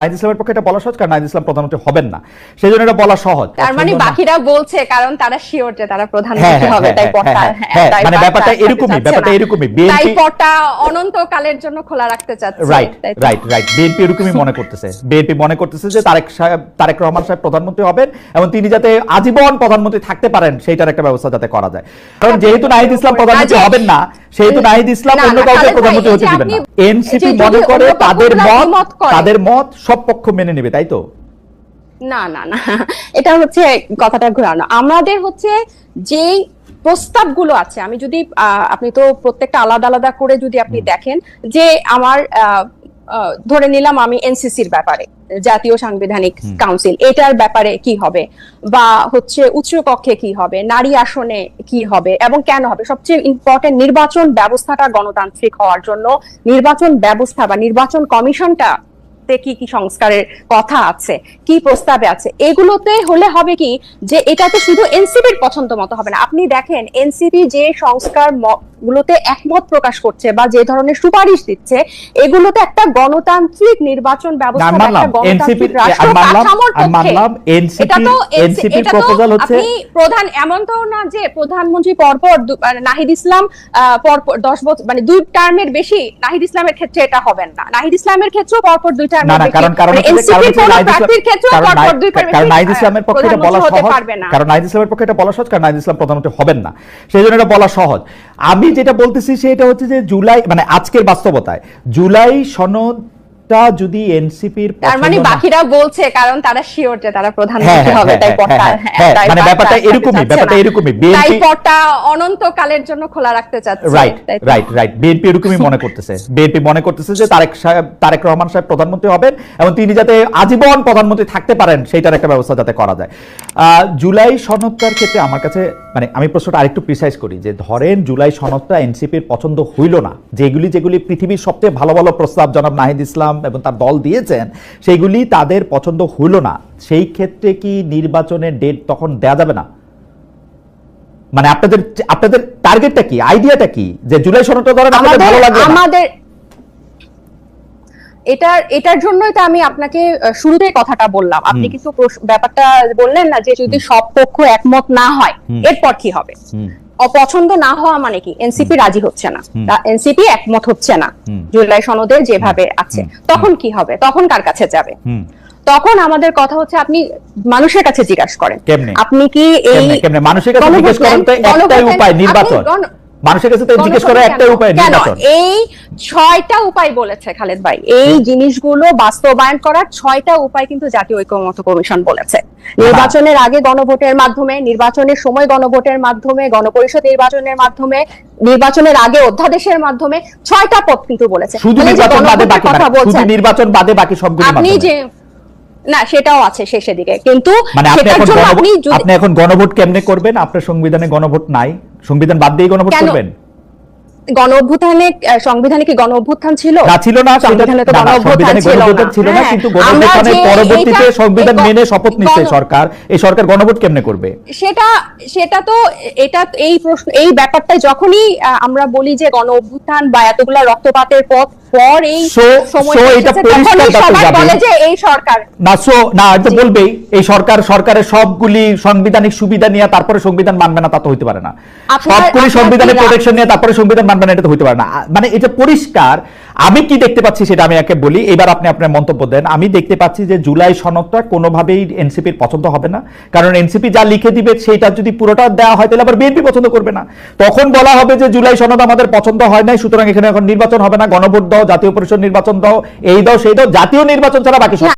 নাহিদ ইসলামের পক্ষে এটা বলা সহজ কারণ নাহিদ ইসলাম প্রধানমন্ত্রী হবেন না। সেই জন্য এটা বলা সহজ। তার মানে বাকিরা বলছে কারণ তারা শিওর যে তারা প্রধানমন্ত্রী হ্যাঁ, হবে হ্যাঁ, তাই হ্যাঁ, তাই মানে ব্যাপারটা এরকমই, ব্যাপারটা। এরকমই। তাই BNP পটটা অনন্তকালের জন্য খোলা রাখতে চাচ্ছে। রাইট তাই রাইট রাইট বিএনপি এরকমই মনে করতেছে। বিএনপি মনে করতেছে যে তারেক সাহেব তারেক রহমান সাহেব প্রধানমন্ত্রী হবেন এবং তিনি যাতে আজীবন প্রধানমন্ত্রী থাকতে পারেন সেইটার একটা ব্যবস্থা যাতে করা যায়। কারণ যেহেতু নাহিদ ইসলাম প্রধানমন্ত্রী হবেন না সেহেতু নাহিদ ইসলাম অন্য কাউকে প্রধানমন্ত্রী হতে দিবেন না। এনসিপি মনে করে তাদের মত তাদের মত সব পক্ষ মেনে নেবে তাই তো? না না না এটা হচ্ছে কথাটা ঘোরানো। আমাদের হচ্ছে যেই প্রস্তাবগুলো আছে আমি যদি আহ, আপনি তো প্রত্যেকটা আলাদা আলাদা করে যদি আপনি দেখেন যে আমার ধরে নিলাম আমি এনসিসির ব্যাপারে জাতীয় সাংবিধানিক কাউন্সিল এটার ব্যাপারে কি হবে? বা হচ্ছে উচ্চ কক্ষে কি হবে? নারী আসনে কি হবে? এবং কেন হবে? সবচেয়ে ইম্পর্টেন্ট নির্বাচন ব্যবস্থাটা গণতান্ত্রিক হওয়ার জন্য নির্বাচন ব্যবস্থা বা নির্বাচন কমিশনটা তে কি কি সংস্কারের কথা আছে কি প্রস্তাবে আছে এগুলোতে হলে হবে কি যে এটাতে শুধু এনসিপির পছন্দ মতো হবে না। আপনি দেখেন এনসিপি যে সংস্কার গুলোতে একমত প্রকাশ করছে বা যে ধরনের সুপারিশ দিচ্ছে এগুলোতে একটা গণতান্ত্রিক নির্বাচন ব্যবস্থা একটা গণতান্ত্রিক রাষ্ট্র এটা তো এনসিপির প্রপোজাল হচ্ছে আপনি প্রধান এমন তো না যে প্রধানমন্ত্রী পরপর মানে নাহিদ ইসলাম আহ, পরপর দশ বছর মানে দুই টার্মের বেশি নাহিদ ইসলামের ক্ষেত্রে এটা হবেন না। নাহিদ ইসলামের ক্ষেত্রেও পরপর দুই না না কারণ কারণ মানে কারণ ইসলামের পক্ষে এটা বলা সহজ। কারণ ইসলামের পক্ষে এটা বলা সহজ কারণ নাহিদ ইসলাম প্রধানমন্ত্রী হবেন না। সেই জন্য এটা বলা সহজ। আমি যেটা বলতেছি সেটা হচ্ছে যে জুলাই মানে আজকের বাস্তবতায় জুলাই সনদটা যদি এনসিপির তার মানে বাকিরা বলছে কারণ তারা শিওর যে তারা প্রধানমন্ত্রী হবে তাই পটটা হ্যাঁ, মানে ব্যাপারটা এরকমই ব্যাপারটা। এরকমই। তাই পটটা অনন্তকালের জন্য খোলা রাখতে চাচ্ছে। রাইট রাইট রাইট বিএনপি এরকমই মনে করতেছে। বিএনপি মনে করতেছে যে তারেক সাহেব তারেক রহমান সাহেব প্রধানমন্ত্রী হবেন এবং তিনি যাতে আজীবন প্রধানমন্ত্রী থাকতে পারেন সেইটার একটা ব্যবস্থা যাতে করা যায়। আহ, জুলাই সনদটার ক্ষেত্রে আমার কাছে মানে আমি প্রশ্নটা আরেকটু প্রিসাইজ করি যে ধরেন জুলাই সনদটা এনসিপির পছন্দ হইল না যেগুলি যেগুলি পৃথিবীর সবচেয়ে ভালো ভালো প্রস্তাব জনাব নাহিদ ইসলাম এবং তার দল দিয়েছেন সেইগুলি তাদের পছন্দ হইল না। সেই ক্ষেত্রে কি নির্বাচনের ডেট তখন দেয়া যাবে না? মানে আপনাদের আপনাদের টার্গেটটা কি? আইডিয়াটা কি? যে জুলাই সনদটা ধরেন আপনাদের ভালো লাগবে না। আমাদের এটার এটার জন্যই তো আমি আপনাকে শুরুতেই কথাটা বললাম। আপনি কিছু ব্যাপারটা বললেন না যে যদি সব পক্ষ একমত না হয় এরপর কি হবে? অপছন্দ না হওয়া মানে কি? এনসিপি রাজি হচ্ছে না। এনসিপি একমত হচ্ছে না। জুলাই সনদে যেভাবে আছে। তখন কি হবে? তখন কার কাছে যাবে? তখন আমাদের কথা হচ্ছে আপনি মানুষের কাছে জিজ্ঞাসা করেন। আপনি কি এই মানুষের কাছে জিজ্ঞাসা করেন তো একটাই উপায় নির্বাচন। মানুষের কাছে তো জিজ্ঞেস করার একটাই? উপায় কেন? এই ছয়টা উপায় বলেছে খালেদ ভাই। এই জিনিসগুলো বাস্তবায়ন করার ছয়টা উপায় কিন্তু জাতীয় ঐক্যমত কমিশন বলেছে। নির্বাচনের আগে গণভোটের মাধ্যমে নির্বাচনের সময় গণভোটের মাধ্যমে গণপরিষদ নির্বাচনের মাধ্যমে নির্বাচনের আগে অধ্যাদেশের মাধ্যমে ছয়টা পথ কিন্তু বলেছে। শুধু মানে নির্বাচন বাদে বাকি কথা বলছেন। নির্বাচন বাদে বাকি সবগুলি আপনি যে না সেটাও আছে শেষের দিকে। কিন্তু মানে আপনি এখন গণভোট কেমনে করবেন? আপনার সংবিধানে গণভোট নাই। সংবিধান বাদ দিয়ে গণভোট করবেন? গণ অভ্যুত্থানে সংবিধানে কি গণ অভ্যুত্থান ছিল? না ছিল না সংবিধানে তো না, না, গণ অভ্যুত্থান ছিল না। ছিল না কিন্তু আমরা গণভোটের পরবর্তীতে সংবিধান মেনে শপথ নিচ্ছে সরকার এই সরকার গণভোট কেমনে করবে? সেটা সেটা তো এটা এই প্রশ্ন এই ব্যাপারটা যখনই আমরা বলি যে গণ অভ্যুত্থান বা এতগুলা রক্তপাতের পথ পর এই এটা পরিষ্কার। বলে যে এই সরকার। না সো না এটা বলবেই এই সরকার সরকারের সবগুলি সাংবিধানিক সুবিধা নিয়ে তারপরে সংবিধান মানবে না তা তো হইতে পারে না। সবগুলি সংবিধানের প্রোটেকশন নিয়ে তারপরে সংবিধান মানবে না এটা তো হইতে পারে না। মানে এটা পরিষ্কার। আমি কি দেখতে পাচ্ছি সেটা আমি একে বলি এবার আপনি আপনার মন্তব্য দেন। আমি দেখতে পাচ্ছি যে জুলাই সনদটা কোনোভাবেই এনসিপির পছন্দ হবে না। কারণ এনসিপি যা লিখে দিবে সেইটা যদি পুরোটা দেওয়া হয় তাহলে আবার বিএনপি পছন্দ করবে না। তখন বলা হবে যে জুলাই সনদ আমাদের পছন্দ হয় নাই সুতরাং এখানে এখন নির্বাচন হবে না গণভোট দাও জাতীয় পরিষদ নির্বাচন দাও এই দাও সেই দাও জাতীয় নির্বাচন ছাড়া বাকি সব